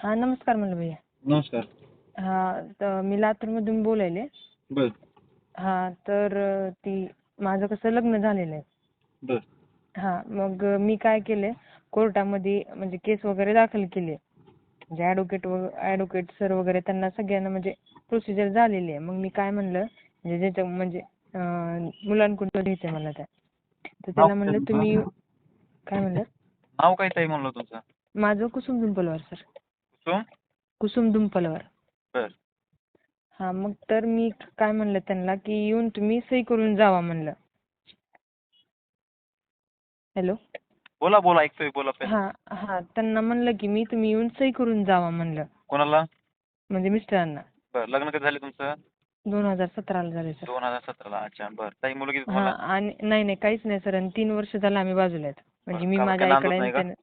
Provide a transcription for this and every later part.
हा नमस्कार म्हणलं भैया नमस्कार. हा तर मी लातूरमधून बोलायले. बर. हा तर अं, ती माझं कसं लग्न झालेलं आहे. बर. हा मग मी काय केलंय कोर्टामध्ये म्हणजे केस वगैरे दाखल केली. आहे म्हणजे ॲडव्होकेट ॲडव्होकेट सर वगैरे त्यांना सगळ्यांना म्हणजे प्रोसिजर झालेली आहे. मग मी काय म्हणलं म्हणजे ज्याच्या म्हणजे अं, मुलांकडून घ्यायचंय मला त्या तर त्याला म्हणलं? तुम्ही काय म्हणलं? नाव काय ताई म्हणलं तुमचं? माझं कुसुम दुंपलवार सर कुसुम कुसुम बर. हा मग तर मी काय म्हणलं त्यांना की येऊन तुम्ही सही करून जावा म्हणलं. हॅलो. बोला बोला ऐकतोय बोला पहिले. हा हा त्यांना म्हणलं की मी तुम्ही येऊन सही करून जावा म्हणलं. कोणाला? म्हणजे मिस्टरांना. बर लग्न कधी झाले तुमचं? दोन हजार सतराला झाले सर. दोन हजार सतराला अच्छा बर. ताई मुलगी हा तुम्हाला? आणि नाही नाही काहीच नाही सर. आणि तीन वर्ष झालं आम्ही बाजूला आहेत. म्हणजे बरं, मी का- माझ्या काय आईकडे नांदत आहे नाही आणि त्यानं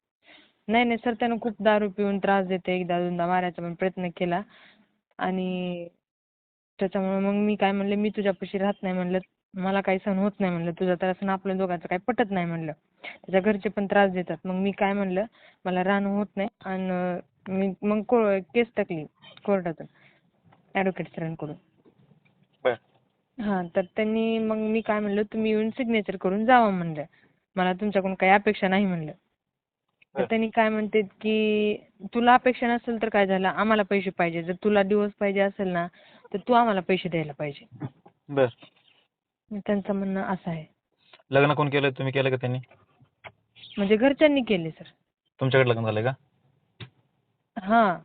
नाही नाही सर त्यानं खूप दारू पिऊन त्रास देते एकदा दोनदा मारायचा पण प्रयत्न केला. आणि त्याच्यामुळे मग मी काय म्हणले मी तुझ्यापाशी राहत नाही म्हणलं मला काही सहन होत नाही म्हणलं तुझा त्रास आणि आपल्या दोघांचं काही पटत नाही म्हणलं. त्याच्या घरचे पण त्रास देतात. मग मी काय म्हणलं मला राहणं होत नाही आणि मी मग को केस टाकली कोर्टातून ॲडव्होकेट सरांकडून. हा तर त्यांनी मग मी काय म्हणलं तुम्ही येऊन सिग्नेचर करून जावा म्हणलं. मला तुमच्याकडून काही अपेक्षा नाही म्हणलं. तर. त्यांनी काय म्हणते की तुला अपेक्षा नसेल तर काय झालं? आम्हाला पैसे पाहिजे. जर तुला दिवस पाहिजे असेल ना तर तू आम्हाला पैसे द्यायला पाहिजे. बर. त्यांचं म्हणणं असं आहे. लग्न कोण केलं? तुम्ही केलं का त्यांनी? म्हणजे घरच्यांनी केले सर. तुमच्याकडे लग्न झालंय का? हा.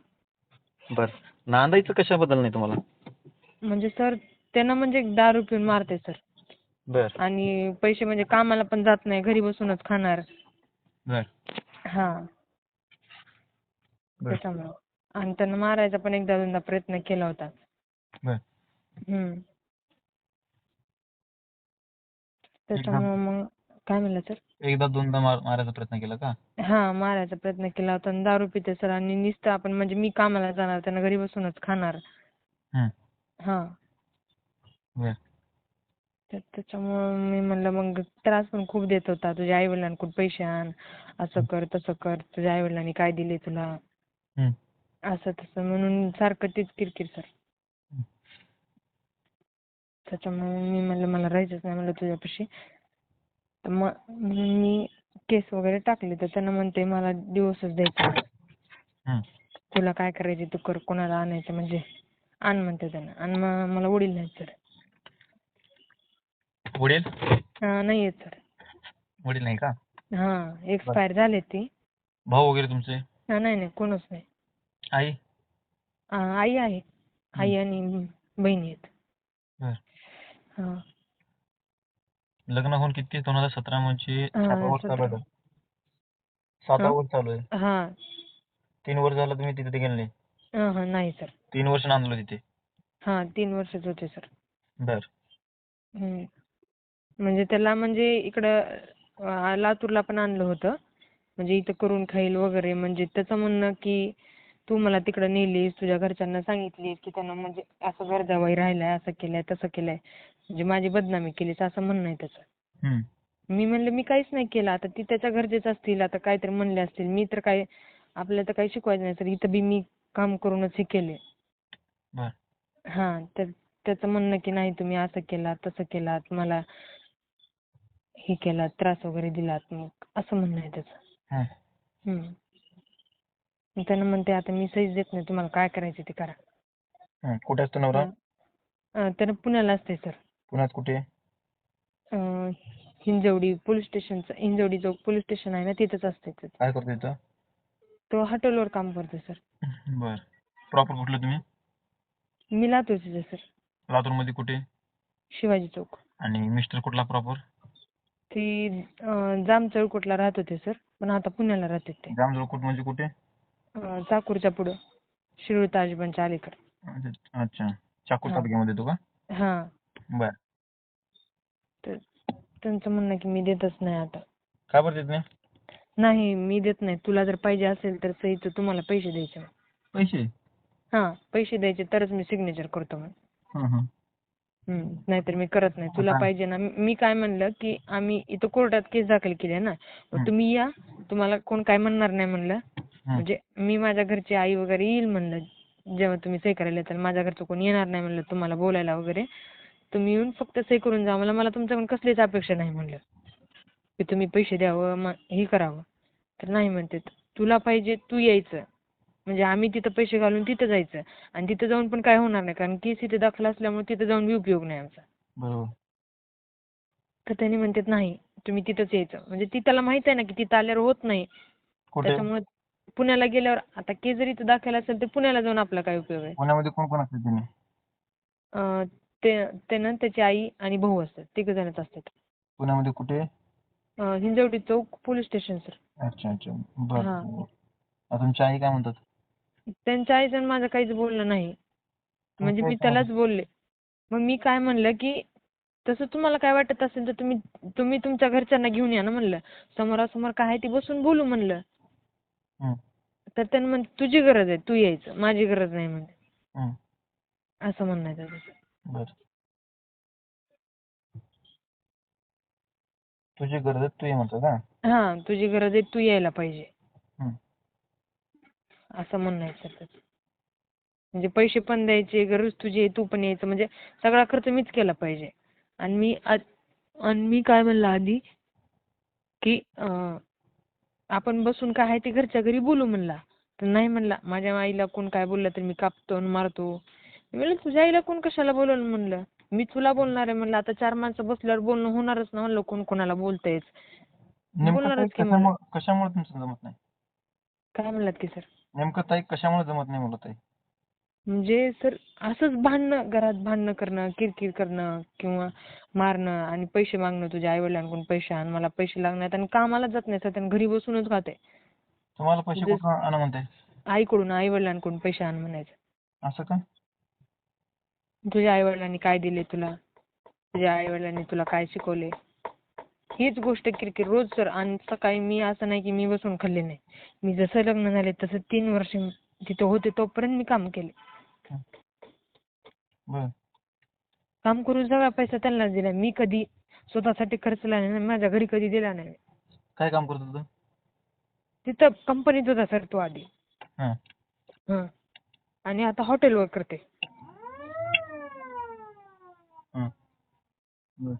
बर. नांदायचं कशाबद्दल नाही तुम्हाला? म्हणजे सर त्यांना म्हणजे दारू पिऊन मारते सर. बर. आणि पैसे म्हणजे कामाला पण जात नाही घरी बसूनच खाणार. बर. हा. बर. त्याच्यामुळं. आणि त्यांना मारायचा पण एकदा दोनदा प्रयत्न केला होता. बर. त्याच्यामुळं मग काय म्हणलं सर एकदा दोनदा मार मारायचा प्रयत्न केला का? हा मारायचा प्रयत्न केला होता आणि दारू पिते सर आणि नुसतं आपण म्हणजे मी कामाला जाणार त्यांना घरी बसूनच खाणार. हा. बर. तर त्याच्यामुळं मी म्हणलं मग त्रास पण खूप देत होता. तुझ्या आई वडिलांकडून पैसे आण असं कर तसं कर तुझ्या आई वडिलांनी काय दिले तुला. असं तसं म्हणून सारखं तीच किरकिर सर. त्याच्यामुळे मी म्हणलं मला राहायचंच नाही म्हणलं तुझ्यापाशी. तर मग मी केस वगैरे टाकली. तर त्यांना म्हणते मला दिवसच द्यायचा. नाही. तुला काय करायचे तू कर कोणाला आणायचं म्हणजे आण म्हणते त्यांना. आणि मग मला वडील नाहीत सर वडील नाही आहेत सर. वडील नाही का? हा एक्सपायर झाले ती. भाऊ वगैरे तुमचे? हा, नाही नाही कोणच नाही. आई? आ, आई आहे. आई आणि बहिणी आहेत. बर. हा. लग्न होऊन किती? दोन हजार सतरा म्हणजे सातवं वर्ष चालू आहे. सातवं हा? वर्ष चालू आहे. हा. तीन वर्ष झालं तुम्ही तिथे गेले. नाही हा हा नाही सर. तीन वर्ष नांदलो तिथे. हा तीन वर्षाचे होते सर. बर. हम्म. म्हणजे त्याला म्हणजे इकडं लातूरला पण आणलं होतं. म्हणजे इथं करून खाईल वगैरे. म्हणजे त्याचं म्हणणं की तू मला तिकडं नेलीस तुझ्या घरच्यांना सांगितलीस की त्यांना म्हणजे असं घर जावई राहिलाय असं केलंय तसं केलंय. म्हणजे माझी बदनामी केलीस असं म्हणणं आहे त्याचं. मी म्हणलं मी काहीच नाही केलं. आता ती त्याच्या घरचेच असतील. आता काहीतरी म्हणले असतील. मी तर काय आपल्याला तर काही शिकवायचं नाही सर इथं बी मी काम करूनच हे केले. हा तर त्याचं म्हणणं की नाही तुम्ही असं केलात तसं केलात. मला हे केलात त्रास वगैरे दिलात मग असं म्हणणं आहे त्याचं. त्यानं म्हणते आता मी सहीच देत नाही तुम्हाला काय करायचं ते करा. कुठे असतो नवरा? त्यानं पुण्याला असते सर. पुण्यात कुठे? हिंजवडी पोलीस स्टेशनचं हिंजवडी जो पोलीस स्टेशन आहे ना तिथंच असते ते. काय करतो तिथं तो हॉटेलवर काम करतो सर. बर. प्रॉपर कुठलं तुम्ही? मी लातूरचे सर. लातूरमध्ये कुठे? शिवाजी चौक. आणि मिस्टर कुठला प्रॉपर? ती अं, जाम चौकोटला राहत होते सर पण आता पुण्याला राहते ते. जामजोळकोट म्हणजे कुठे? अं, चाकूरच्या पुढं शिरूर ताजबनच्या अलीकडं. अच्छा अच्छा. चाकूर हा. तालुक्यामध्ये का? हा. बर. तर त्यांचं म्हणणं आहे की मी देतच नाही आता. काय बरं देत नाही? नाही मी देत नाही. तुला जर पाहिजे असेल तर सही तर तुम्हाला पैसे द्यायचे. पैसे? हा पैसे द्यायचे तरच मी सिग्नेचर करतो मग हं, हं. हम्म. नाहीतर मी करत नाही. तुला पाहिजे ना मी काय म्हणलं की आम्ही इथं कोर्टात केस दाखल केली आहे ना. मग तुम्ही या तुम्हाला कोण काय म्हणणार नाही म्हणलं. म्हणजे मी माझ्या घरची आई वगैरे येईल म्हणलं जेव्हा तुम्ही सही करायला येताल. माझ्या घरचं कोणी येणार नाही म्हणलं तुम्हाला बोलायला वगैरे. तुम्ही येऊन फक्त सही करून जा. मला मला तुमच्याकडून कसलीच अपेक्षा नाही म्हणलं. की तुम्ही पैसे द्यावं मग हे करावं. तर नाही म्हणते. तुला पाहिजे तू यायचं. म्हणजे आम्ही तिथं पैसे घालून तिथं जायचं. आणि तिथं जाऊन पण काय होणार नाही कारण केस इथे दाखल असल्यामुळे तिथं जाऊन बी उपयोग नाही आमचा. बरोबर. तर त्यांनी म्हणतात नाही तुम्ही तिथंच यायचं. म्हणजे ती त्याला माहीत आहे ना की तिथं आल्यावर होत नाही. कुठे? त्याच्यामुळे पुण्याला गेल्यावर आता केस जरी इथं दाखल असेल तर पुण्याला जाऊन आपला काय उपयोग आहे? पुण्यामध्ये कोण कोण अं, ते ते ना त्याची आई आणि भाऊ असतात. तिघ जणच असतात. पुण्यामध्ये कुठे? अं, हिंजवडी चौक पोलीस स्टेशन सर. अच्छा अच्छा. बरं हा. आता तुमची आई काय म्हणतात? त्यांच्या आईचं आणि माझं काहीच बोलणं नाही. म्हणजे मी त्यालाच बोलले. मग मी काय म्हणलं की तसं तुम्हाला काय वाटत असेल तर तुम्ही तुम्ही तुमच्या घरच्यांना घेऊन या ना म्हणलं. समोरासमोर काय आहे ती बसून बोलू म्हणलं. तर त्यानं म्हण तुझी गरज आहे तू यायचं. माझी गरज नाही म्हणजे. असं म्हणणं आहे त्याचं. तुझी गरज आहे तू ये म्हणतो का हा तुझी गरज आहे तू यायला पाहिजे. असं म्हणणं आहे सर त्याचं म्हणजे पैसे पण द्यायचे गरज तुझी आहे तू पण यायचं. म्हणजे सगळा खर्च मीच केला पाहिजे. आणि मी आ- आणि मी काय म्हणलं आधी? की आपण बसून काय आहे ते घरच्या घरी बोलू म्हणला. तर नाही म्हणला माझ्या आईला कोण काय बोललं तर मी कापतो आणि मारतो. मी म्हणलं तुझ्या आईला कोण कशाला बोलवलं? म्हणलं. मी तुला बोलणार आहे. म्हणलं आता चार माणसं बसल्यावर बोलणं होणारच ना. म्हणलं कोण कोणाला बोलतंयच? बोलणारच की म्हणलं कशामुळे तुमचं जमत नाही? काय म्हणलात की सर? नेमकं ताई कशामुळे जमत नाही मला ताई? म्हणजे सर असंच भांडणं घरात भांडणं करणं किरकिर करणं किंवा मारणं आणि पैसे मागणं तुझ्या आई वडिलांकडून पैसे आण मला पैसे लागणार आणि कामाला जात नाही सर त्यांनी घरी बसूनच खाते. तुम्हाला पैसे म्हणजे- कुठून आणा म्हणताय? आईकडून आई वडिलांकडून पैसे आण म्हणायचं. असं का? तुझ्या आई वडिलांनी काय दिले तुला? तुझ्या आई वडिलांनी तुला काय शिकवले? हीच गोष्ट किरकिर. रोज सर आणि सकाळी मी असं नाही की मी बसून खाल्ले नाही. मी जसं लग्न झाले तसं तीन वर्ष तिथं होते तोपर्यंत मी काम केले. काम करून सगळा पैसा त्यांनाच दिला मी कधी स्वतःसाठी खर्चला नाही माझ्या घरी कधी दिला नाही. काय काम करत होतं? तिथं कंपनीत होता सर तो आधी. हा. हं. आणि आता हॉटेलवर करते हं. बर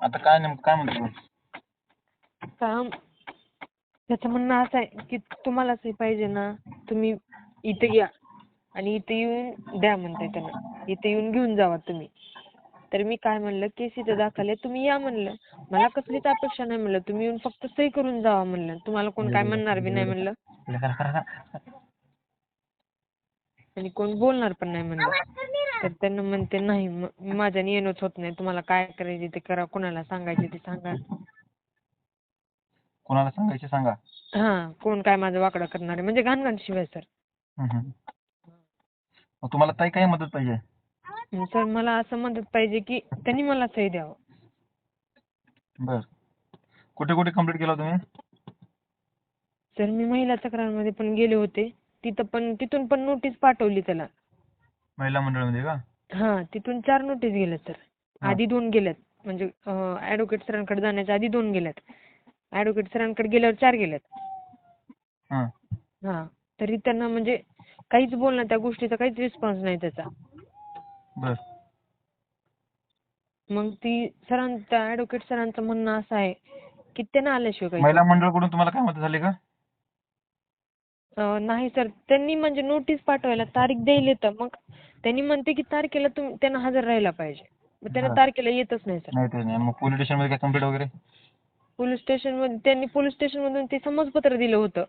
आता काय नेमकं काय म्हणतो तू? काम त्याचं म्हणणं असं आहे की तुम्हालाच हे पाहिजे ना तुम्ही इथे या आणि इथे येऊन द्या म्हणताय त्यांना इथे येऊन घेऊन जावा तुम्ही. तर मी काय म्हणलं केस इथं दाखल आहे तुम्ही या म्हणलं. मला कसलीच अपेक्षा नाही म्हणलं. तुम्ही येऊन फक्त सही करून जावा म्हणलं. तुम्हाला कोण काय म्हणणार बी नाही म्हणलं. आणि कोण बोलणार पण नाही म्हणलं. तर त्यांना म्हणते नाही म- माझ्याने येणंच होत नाही. तुम्हाला काय करायचे ते करा. कोणाला सांगायचे ते सांगा. कोणाला सांगायचे सांगा? हा कोण काय माझं वाकडं करणार आहे. म्हणजे घाणघाण शिवाय सर. मग तुम्हाला ताई काय मदत पाहिजे? सर मला असं मदत पाहिजे की त्यांनी मला सही द्यावं. बर. कुठे कुठे कंप्लीट केला तुम्ही? सर मी महिला तक्रारमध्ये पण गेले होते. तिथं पण तिथून पण नोटीस पाठवली त्याला. महिला मंडळामध्ये का? हा तिथून चार नोटीस गेल्यात सर. आधी दोन गेल्यात म्हणजे ऍडव्होकेट सरांकडे जाण्याच्या आधी दोन गेल्यात ऍडव्होकेट सरांकडे गेल्यावर चार गेल्यात हां. तरी त्यांना म्हणजे काहीच बोलणं त्या गोष्टीचा काहीच रिस्पॉन्स नाही त्याचा. मग ती सरांचा ऍडव्होकेट सरांचं म्हणणं असं आहे की त्यांना आल्याशिवाय काही महिला मंडळकडून तुम्हाला काय मदत झाली का? नाही सर. त्यांनी म्हणजे नोटीस पाठवायला तारीख द्यायला तर मग त्यांनी म्हणते की तारखेला त्यांना हजर राहायला पाहिजे. मग त्यांना. तारखेला येतच नाही सर. नाही ते नाही. मग पोलीस स्टेशनमध्ये काय कंप्लीट वगैरे? पोलीस स्टेशनमध्ये त्यांनी पोलीस स्टेशन मधून ते समजपत्र दिलं होतं.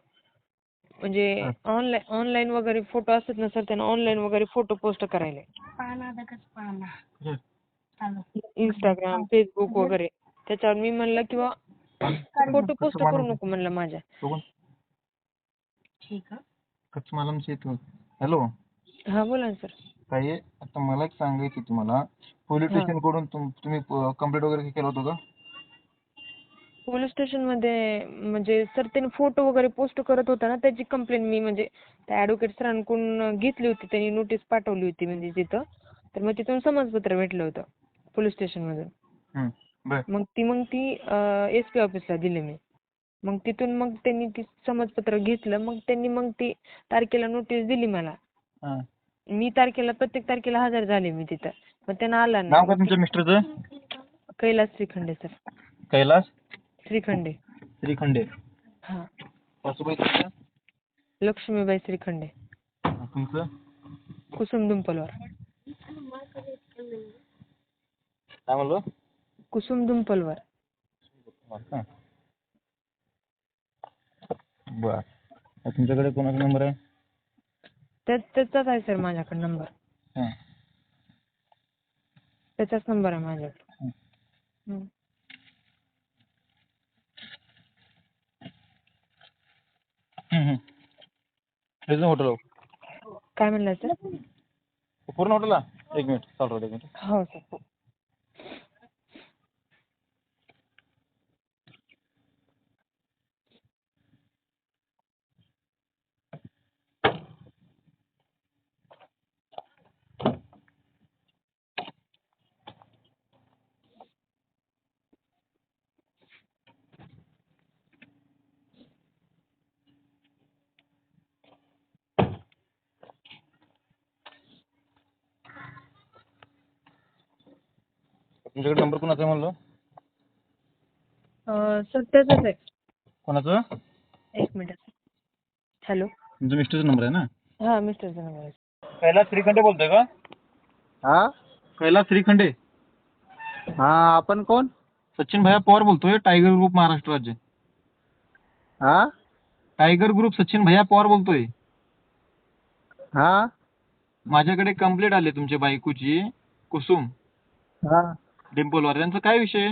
म्हणजे. ऑनलाईन ऑनलाईन वगैरे फोटो असतात ना सर त्यांना ऑनलाईन वगैरे फोटो पोस्ट करायला. इंस्टाग्राम फेसबुक वगैरे. त्याच्यावर मी म्हणलं किंवा फोटो पोस्ट करू नको म्हणलं माझ्या. कच्छ मालमचे हॅलो हा बोला ना सर. ताई आता मला एक सांगायचं आहे तुम्हाला. पोलीस हा. स्टेशनकडून तुम- तुम्ही कंप्लीट वगैरे केलं होतं का? पोलीस स्टेशनमध्ये म्हणजे सर त्यांनी फोटो वगैरे पोस्ट करत होता ना त्याची कंप्लेंट मी म्हणजे त्या ऍडव्होकेट सरांकडून घेतली होती. त्यांनी नोटीस पाठवली होती म्हणजे तिथं तर मग तिथून समजपत्र भेटलं होतं पोलीस स्टेशन मधून हं. बर. मग ती मग ती एस पी ऑफिसला दिली मी. मग तिथून मग त्यांनी ती समजपत्र घेतलं. मग त्यांनी मग ती तारखेला नोटीस दिली मला. हा. मी तारखेला प्रत्येक तारखेला हजर झाले मी तिथं. पण त्यांना आला नाव नाही काय तुमच्या मिस्टरचं? कैलास श्रीखंडे सर. कैलास? श्रीखंडे. श्रीखंडे. हा. सासूबाई तुमच्या लक्ष्मीबाई श्रीखंडे. तुमचं? कुसुम दुंपलवर. काय म्हणलो? कुसुम दुंपलवर? बर. तुमच्याकडे कोणाचा नंबर आहे? त्या त्याचाच आहे सर माझ्याकडे नंबर हा. त्याचाच नंबर आहे माझ्याकडे. हं. हं. हम्म, हॉटेल काय म्हणलं सर पूर्ण हॉटेलला एक मिनिट चालू राहू दे, एक मिनिट हो सर तुमच्याकडे नंबर कोणाचा आहे म्हणलो? अं, सर त्याचाच आहे. कोणाचं? एक मिनिट. हॅलो. तुमच्या मिस्टरचा नंबर आहे ना? हा मिस्टरचा नंबर आहे. कैलास श्रीखंडे बोलतोय का? हा? कैलास श्रीखंडे. हा आपण कोण? सचिन भैया पवार बोलतोय टायगर ग्रुप महाराष्ट्र राज्य. हा? टायगर ग्रुप सचिन भैया पवार बोलतोय. हा? माझ्याकडे कंप्लेंट आली तुमच्या बायकोची कुसुम. हा. डिंपलवर त्यांचा काय विषय?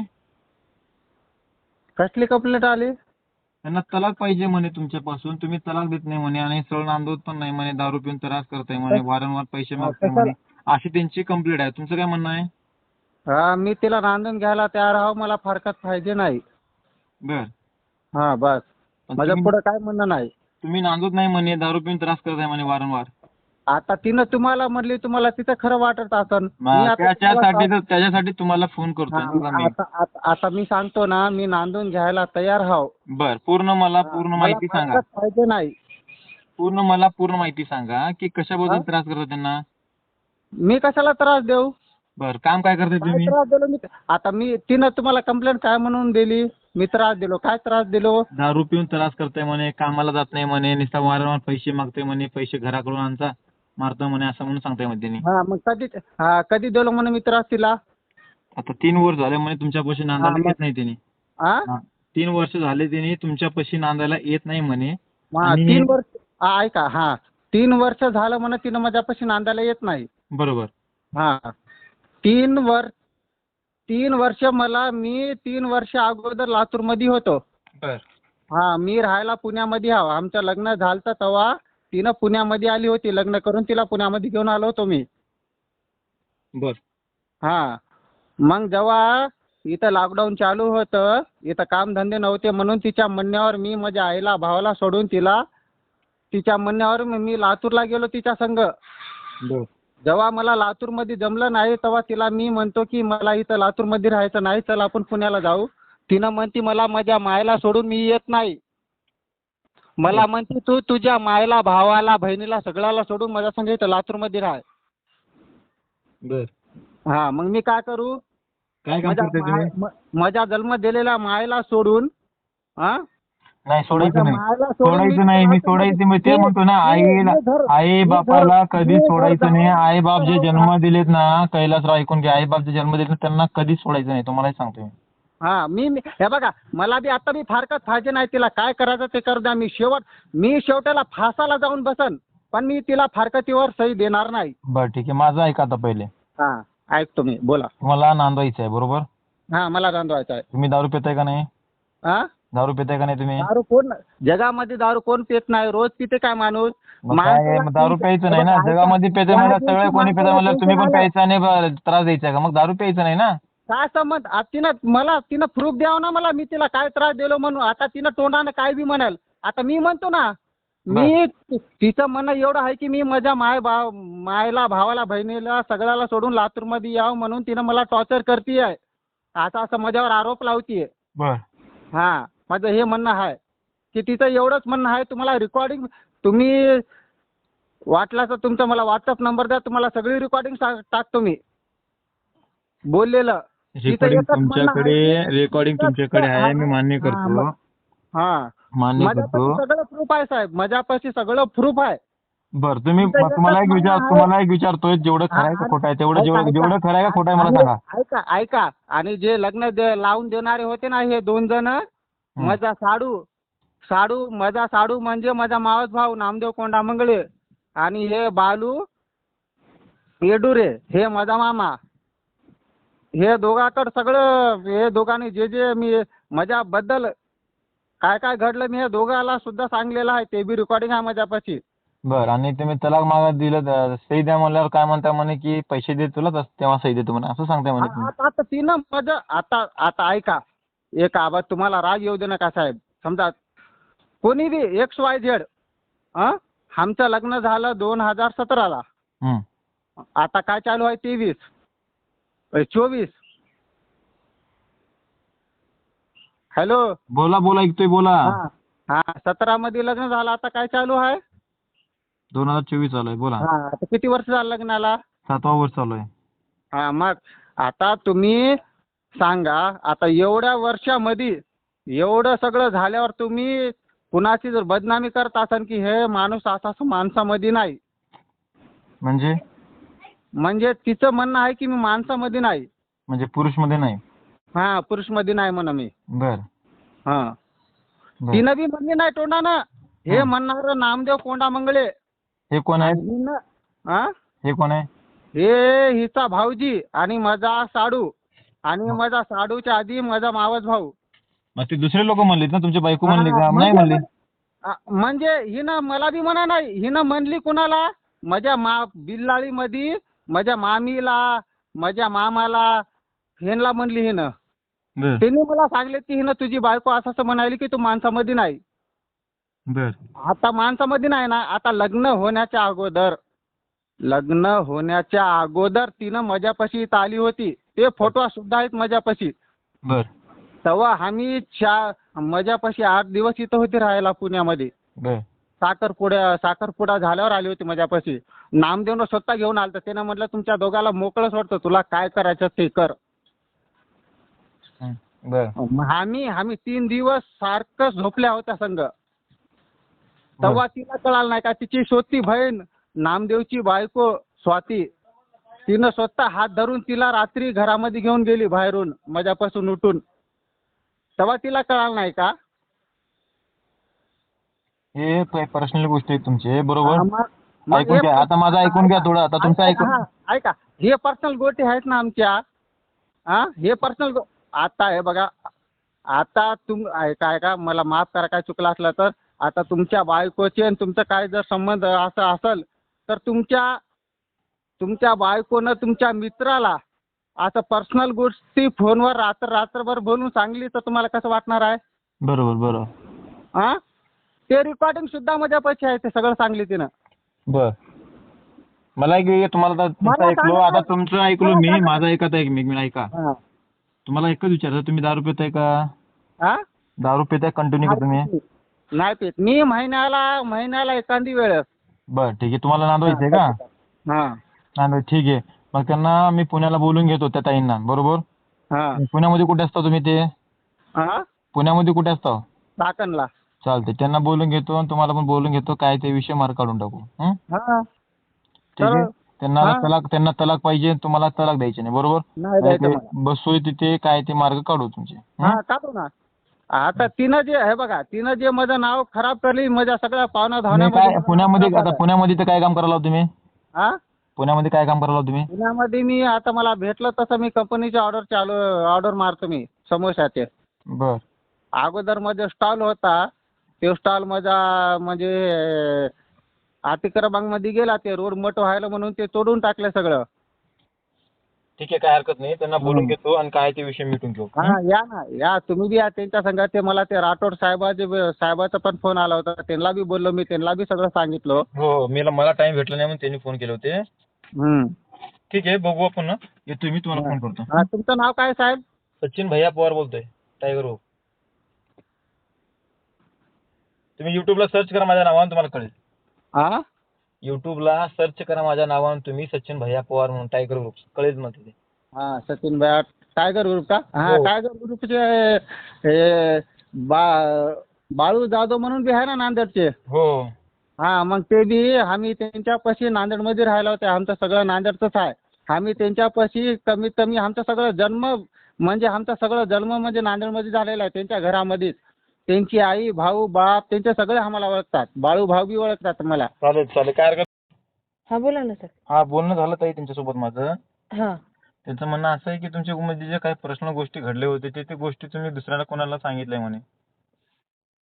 कसली कंप्लेंट आली? त्यांना तलाक पाहिजे म्हणे तुमच्यापासून. तुम्ही तलाक देत नाही म्हणे आणि सरळ नांदवत पण नाही म्हणे. दारू पिऊन त्रास करताय म्हणे. वारंवार पैसे मागताय म्हणे. अशी त्यांची कंप्लेंट आहे. तुमचं काय म्हणणं आहे? हा मी तिला नांदून घ्यायला तयार आहो. मला फारकत पाहिजे नाही. बर. हा बस. पण माझ्या तुम्ही- पुढे काय म्हणणं नाही. तुम्ही नांदवत नाही म्हणे. दारू पिऊन त्रास करताय म्हणे वारंवार. आता तिनं तुम्हाला म्हणली तुम्हाला तिचं खरं वाटत असन. मी मग आता तुम्हाला त्याच्यासाठी सांग- तर त्याच्यासाठी तुम्हाला फोन करतोय हा, बघा मी. आता आता- आता मी सांगतो ना मी नांदून घ्यायला तयार हाव. बर पूर्ण मला पूर्ण मला माहिती सांगा. पाहिजे नाही. पूर्ण मला पूर्ण माहिती सांगा की कशाबद्दल हा? त्रास करता त्यांना? मी कशाला त्रास देऊ? बर काम काय करताय काय तुम्ही? त्रास दिलो मी? आता मी तिनं तुम्हाला कंप्लेंट काय म्हणून दिली? मी त्रास दिलो. काय त्रास दिलो? दारू पिऊन त्रास करताय म्हणे कामाला जात नाही म्हणे नुसता वारंवार पैसे मागतोय म्हणे पैसे घराकडून आणता. मारतो म्हणे असं म्हणून सांगताय म्हणे त्यांनी हा मग कधी हा कधी दिलो म्हणून मी त्रास तिला आता तीन वर्ष झाले म्हणे तुमच्यापाशी नांदायला येत नाही त्यांनी हा हा. तीन वर्ष झाले त्यांनी तुमच्यापाशी नांदायला येत नाही म्हणे. हा आणि- तीन वर्ष हा, ऐका हा. तीन वर्ष झालं म्हणून तिनं माझ्यापाशी नांदायला येत नाही. बरोबर. हा. तीन वर तीन वर्ष मला मी तीन वर्ष अगोदर लातूरमध्ये होतो. बर. हा मी राहायला पुण्यामध्ये हाव आमचं लग्न झालं तेव्हा. तिनं पुण्यामध्ये आली होती लग्न करून तिला पुण्यामध्ये घेऊन आलो होतो मी. बर. हा. मग जेव्हा इथं लॉकडाऊन चालू होतं इथं कामधंदे नव्हते म्हणून तिच्या म्हणण्यावर मी माझ्या आईला भावाला सोडून तिला तिच्या म्हणण्यावर मी मी लातूरला गेलो तिच्या संग. बर. जेव्हा मला लातूरमध्ये जमलं नाही तेव्हा तिला मी म्हणतो की मला इथं लातूरमध्ये राहायचं नाही चल आपण पुण्याला जाऊ. तिनं म्हणती मला माझ्या मायला सोडून मी येत नाही. मला म्हणते तू तुझ्या मायला भावाला बहिणीला सगळ्याला सोडून माझ्या संग इथं लातूरमध्ये राह. बर. हा मग मी काय करू? काय काम माझ्या करताय तुम्ही? माय- म- माझ्या जन्म दिलेल्या मायला सोडून हा? नाही सोडायचं माझ्या नाही. मायला सोडून सोडायचं नाही मी सोडायचं मी ते म्हणतो ना आईला मी घर- आई मी बापाला घर- कधी मी सोडायचं नाही. आई बाप जे जन्म दिलेत ना कैलासराव ऐकून घ्या. आई बाप जे जन्म दिलेत ना, त्यांना कधीच सोडायचं नाही तुम्हाला सांगतोय मी. हा मी मी- हे बघा मला बी आता बी फारकत पाहिजे नाही तिला. काय करायचं ते करू द्या. मी शेवट मी शेवटाला फासाला जाऊन बसन पण मी तिला फारकतीवर सही देणार नाही. बरं ठीक आहे. माझं ऐका आता पहिले. हा ऐकतो मी बोला. तुम्हाला नांदवायचं आहे बरोबर? हा मला रांधवायचं आहे. तुम्ही दारू पिताय का नाही? हा दारू पिताय का नाही तुम्ही? दारू कोण जगामध्ये दारू कोण पित नाही रोज पिते काय माणूस? मग काय आहे, मग दारू प्यायचं नाही ना? जगामध्ये पेते म्हणलं सगळे कोणी पिता म्हणलं तुम्ही पण प्यायचं आणि ब- त्रास द्यायचा का? मग दारू प्यायचं नाही ना? काय संबंध? आ, तिनं मला तिनं प्रूफ द्यावं ना मला? मी तिला काय त्रास दिलो म्हणून? आता तिनं तोंडानं काय बी म्हणाल. आता मी म्हणतो ना मी तिचं म्हणणं एवढं आहे की मी माझ्या माय भाव मायला भावाला बहिणीला सगळ्याला सोडून लातूरमध्ये यावं म्हणून तिनं मला टॉर्चर करते आहे आता असं माझ्यावर आरोप लावतीये. हा माझं हे म्हणणं आहे की तिचं एवढंच म्हणणं आहे तुम्हाला रेकॉर्डिंग तुम्ही वाटला तर तुमचा मला व्हॉट्सअप नंबर द्या तुम्हाला सगळी रेकॉर्डिंग टाकतो मी बोललेलं. रेकॉर्डिंग तुमच्याकडे आहे. रेकॉर्डिंग तुमच्याकडे आहे मी मान्य करतो. हा. मान्य माझ्यापाशी करतो. सगळं प्रूफ आहे साहेब. माझ्यापाशी सगळं प्रूफ आहे. बर तुम्ही तिथं तुम्हाला एक विचार. तुम्हाला एक विचारतोय जेवढं खरं आहे का खोटं आहे तेवढं जेवढं. जेवढं खरं आहे का खोटं आहे मला आणि- सांगा. ऐका ऐका. आणि जे लग्न दे- लावून देणारे होते ना हे दोन जण माझा साडू. साडू माझा साडू म्हणजे माझा मावस भाऊ नामदेव कोंडामंगळे. आणि हे बालू येडुरे हे माझा मामा. हे दोघाकडं सगळं हे दोघांनी जे जे मी माझ्याबद्दल काय काय घडलं मी हे दोघाला सुद्धा सांगलेलं आहे. ते बी रेकॉर्डिंग आहे माझ्यापाशी. बर आणि तुम्ही तलाक मागत दिलं तर सही द्या म्हणल्यावर काय म्हणता म्हणे की पैसे दे तुला तस- तेव्हा सही देतो म्हणे असं सांगताय म्हणे तुम्ही. आता आता तिनं माझं आता आता ऐका एक आवाज तुम्हाला राग येऊ दे नका साहेब. समजा कोणी बी एक्स वाय झेड हं आमचं लग्न झालं दोन हजार सतराला. हम्म. आता काय चालू आहे तेवीस? चोवीस. हॅलो. बोला बोला ऐकतोय बोला. हा हा सतरा मध्ये लग्न झालं आता काय चालू आहे? दोन हजार चोवीस चालू आहे बोला. हा आता किती वर्ष झालं लग्नाला? सातवा वर्ष चालू आहे. हा मग आता तुम्ही सांगा आता एवढ्या वर्षामध्ये एवढं सगळं झाल्यावर तुम्ही कुणाची जर बदनामी करत असाल की हे माणूस असा असं माणसामध्ये नाही. म्हणजे? म्हणजे तिचं म्हणणं आहे की मी माणसामध्ये नाही. म्हणजे पुरुषमध्ये नाही. हा पुरुषमध्ये नाही म्हणा मी. बर. हा. बर. तिनं बी म्हणली नाही तोंडानं. हे हा. म्हणणार नामदेव कोंडा मंगळे हे कोण आहे? हिनं- हा हे कोण आहे? हे हिचा भाऊजी आणि माझा साडू. आणि माझा साडूच्या आधी माझा मावस भाऊ. मग ते दुसरे लोक म्हणलेत ना तुमची बायको म्हणली हा, का नाही म्हणजे- म्हणली. आ, म्हणजे हिनं मला बी म्हणा नाही. हिनं म्हणली कुणाला? माझ्या मा बिल्लाळीमध्ये माझ्या मामीला माझ्या मामाला ह्यांना म्हणली हिनं. बर. त्यांनी मला सांगले की हिनं तुझी बायको असं असं म्हणाली की तू माणसामध्ये नाही. बर. आता माणसामध्ये नाही ना आता लग्न होण्याच्या अगोदर लग्न होण्याच्या अगोदर तिनं माझ्यापाशी इथं आली होती. ते फोटो सुद्धा आहेत माझ्यापाशी. बर. तेव्हा आम्ही चा माझ्यापाशी आठ दिवस इथं होती राहायला पुण्यामध्ये. बर. साखरपुड्या साखरपुडा झाल्यावर आली होती माझ्यापाशी. नामदेवनं स्वतः घेऊन आलता. त्यानं म्हटलं तुमच्या दोघाला मोकळं सोडतो. तुला काय करायचं ते कर. बर. मग आम्ही आम्ही तीन दिवस सारखं झोपल्या होत्या संघ तेव्हा तिला कळालं नाही का? तिची स्वती बहीण नामदेवची बायको स्वाती तिनं स्वतः हात धरून तिला रात्री घरामध्ये घेऊन गेली बाहेरून माझ्यापासून उठून. तेव्हा तिला कळालं नाही का? हे पर्सनल गोष्टी आहेत तुमचे बरोबर? हा, मग ऐकून हे घ्या आता माझं ऐकून घ्या थोडं आता तुमचं ऐका, ऐकून हा, ऐका. हे पर्सनल गोष्टी आहेत ना आमच्या. हा हे पर्सनल आता हे बघा आता तुम ऐका ऐका मला माफ करा काय चुकलं असलं तर. आता तुमच्या बायकोचे आणि तुमचं काय जर संबंध असं असेल तर तुमच्या तुमच्या बायकोनं तुमच्या मित्राला असं पर्सनल गोष्टी फोनवर रात्र रात्रभर बोलून सांगली तर तुम्हाला कसं वाटणार आहे? बरोबर बरोबर. हा? ते रेकॉर्डिंग सुद्धा माझ्यापाशी आहे ते सगळं सांगली तिनं. बर. मला एक एक तुम्हाला आता तुमचं मला ऐकलो सांगा- आता तुमचं ऐकलो मी सांगा. माझं ऐकत आहे मी मी ऐका. हा. तुम्हाला एकच विचारायचं तुम्ही दारू पिताय का? हा? दारू पिताय कंटिन्यू का तुम्ही. नाही पित मी महिन्याला महिन्याला एखादी वेळेस बर ठीक आहे. तुम्हाला नांदवायचंय का? हा नांदवाय ठीक आहे. मग त्यांना मी पुण्याला बोलून घेतो त्या ताईंना बरोबर? हा. पुण्यामध्ये कुठे असता तुम्ही ते? हा? पुण्यामध्ये कुठे असता? चाकणला चालते त्यांना बोलून घेतो आणि तुम्हाला पण बोलून घेतो. काय ते विषय मार्ग काढून टाकू. हं? हा. ठीक आहे? तर- त्यांना हा. तलाक त्यांना तलाक पाहिजे तुम्हाला तलाक द्यायचे नाही. बरोबर? नाही काय द्यायचं ते मला. बसतोय तिथे काय ते मार्ग काढू तुमचे. हं? हा? काढू ना. आता तिनं जे हे बघा तिनं जे माझं नाव खराब करली माझ्या सगळ्या पाहुण्या तुम्ही काय धावण्यामध्ये पुण्यामध्ये आता पुण्यामध्ये तर काय काम करायला तुम्ही? हा? पुण्यामध्ये काय काम करायला तुम्ही? पुण्यामध्ये मी आता मला भेटलं तसं मी कंपनीची ऑर्डर चालू ऑर्डर मारतो मी समोशाचे बर. अगोदर माझा स्टॉल होता ते स्टॉल माझा म्हणजे अतिक्रमांकमध्ये गेला ते रोड मोठं व्हायला म्हणून ते तोडून टाकलं सगळं. ठीक आहे काय हरकत नाही. त्यांना बोलून हं. घेतो आणि काय ते विषय मिटून घेऊ. हं? हा या ना. या तुम्ही बी या त्यांच्या संघात ते मला ते राठोड साहेबाचे साहेबाचा पण फोन आला होता. त्यांना बी बोललो मी. त्यांना बी सगळं सांगितलं. हो मी मला टाइम भेटला नाही म्हणून त्यांनी फोन केले होते. हम्म. ठीक आहे बघू आपण ना येतो मी तुम्हाला फोन करतो. हा, तुमचं नाव काय साहेब? सचिन भैया पवार बोलतोय. टायगर हो तुम्ही युट्यूबला सर्च करा माझ्या नावानं तुम्हाला कळेल. हा युट्यूबला सर्च करा माझ्या नावानं तुम्ही सचिन भैया पवार म्हणून टायगर ग्रुप कळेल मग तिथे. हा सचिन भैया टायगर ग्रुप का? हा हो. टायगर ग्रुपचे हे बा बाळू जाधव म्हणून बी आहे ना नांदेडचे? हो. हा मग ते बी आम्ही त्यांच्यापाशी नांदेडमध्ये राहिलो होते. आमचं सगळं नांदेडचंच आहे. आम्ही त्यांच्यापाशी कमीत कमी आमचं सगळं जन्म म्हणजे आमचा सगळं जन्म म्हणजे नांदेडमध्ये झालेला आहे. त्यांच्या घरामध्येच. त्यांची आई भाऊ बाप त्यांचे सगळे आम्हाला ओळखतात. बाळू भाऊ बी ओळखतात मला चालेल चालेल. काय हरकत हा बोला ना सर. हा बोलणं झालं ताई त्यांच्यासोबत माझं. हा. त्यांचं म्हणणं असं आहे की तुमच्या मध्ये जे काही पर्सनल गोष्टी घडले होते ते ते गोष्टी तुम्ही दुसऱ्याला कोणाला सांगितलंय म्हणे?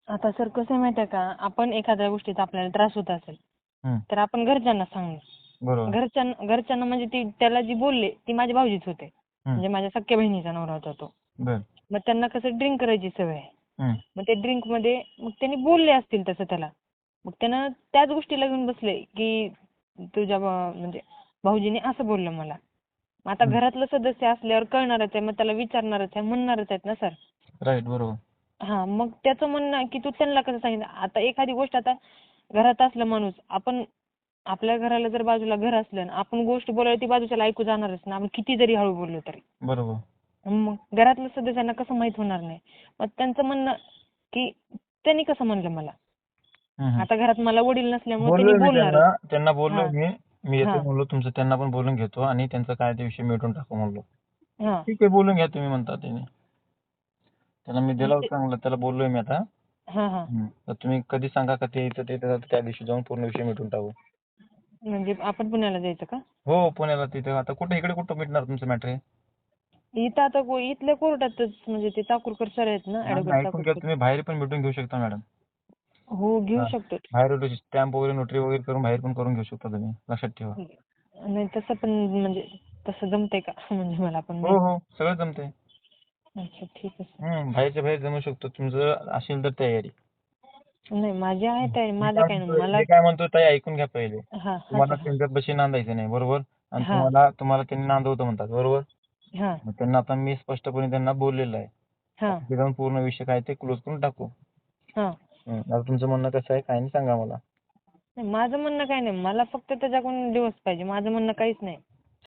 आता सर कसं आहे माहिती आहे का? आपण एखाद्या गोष्टीचा आपल्याला त्रास होत असेल हम्म. तर आपण घरच्यांना सांगणार. बरोबर. घरच्यां घरच्यांना म्हणजे ती त्याला जी बोलले ती माझे भाऊजीच होते. म्हणजे माझ्या सख्या बहिणीचा नवरा होता तो. बर. मग त्यांना कसं ड्रिंक करायची सवय आहे. मग ते ड्रिंकमध्ये मग त्यांनी बोलले असतील तसं त्याला. मग त्यानं त्याच गोष्टीला घेऊन बसले की तुझ्या म्हणजे भाऊजीने असं बोललं मला. मग आता. घरातलं सदस्य असल्यावर कळणारच आहे मग त्याला विचारणारच आहे म्हणणारच आहेत ना सर? राईट बरोबर. हा मग त्याचं म्हणणं की तू त्यांना कसं सांगितलं? आता एखादी गोष्ट आता घरात असलं माणूस आपण आपल्या घराला जर बाजूला घर असलं ना आपण गोष्ट बोलायला ती बाजूच्याला ऐकू जाणारच ना आपण किती जरी हळू बोललो तरी. बरोबर. मग घरातल्या सदस्यांना कसं माहीत होणार नाही. मग त्यांचं म्हणणं की त्यांनी कसं म्हणलं मला. आता घरात मला वडील नसल्यामुळे त्यांनी बोलणार. त्यांना. हा. मी. मी येतो. म्हणलो तुमचं त्यांना पण बोलून घेतो आणि त्यांचं काय ते विषय मिटून टाकू म्हणलो. ठीक आहे बोलून घ्या तुम्ही म्हणता त्याने. त्याला मी दिला चांगलं त्याला बोललोय मी आता. तर तुम्ही कधी सांगा का ते येतं ते त्या दिवशी जाऊन पूर्ण विषय मिटून टाकू. म्हणजे आपण पुण्याला जायचं का? हो पुण्याला तिथे. आता कुठे इकडे कुठं मिटणार तुमचं मॅटर इथं आता को- इथल्या कोर्टातच म्हणजे ते चाकूरकर सर आहेत ना ऍडव्होकेट ऐकून घ्या चाकूरकर तुम्ही बाहेर पण मिटून घेऊ शकता मॅडम हो घेऊ हा. शकतो. बाहेर स्टॅम्प वगैरे नोटरी वगैरे करून बाहेर पण करून घेऊ शकता तुम्ही लक्षात ठेवा. नाही तसं पण म्हणजे तसं जमतंय का? म्हणजे मला पण हो हो सगळं जमतंय. अच्छा ठीक आहे बाहेरच्या बाहेर जमू शकतो तुमचं असेल तर तयारी. नाही माझी आहे तयारी माझं काय नाही मला मी काय म्हणतो ताई ऐकून घ्या पहिले. हा तुम्हाला त्यांच्या बशी नांदायचं नाही बरोबर? आणि हा. तुम्हाला तुम्हाला त्यांनी नांदवतो म्हणतात बरोबर? हा. मग त्यांना आता मी स्पष्टपणे त्यांना बोललेलं आहे. हा. जाऊन पूर्ण विषय काय ते क्लोज करून टाकू. हा. आता तुमचं म्हणणं कसं आहे काय नाही सांगा मला. नाही, माझं म्हणणं काय नाही मला फक्त त्याच्याकडून डिवोर्स पाहिजे माझं म्हणणं काहीच नाही.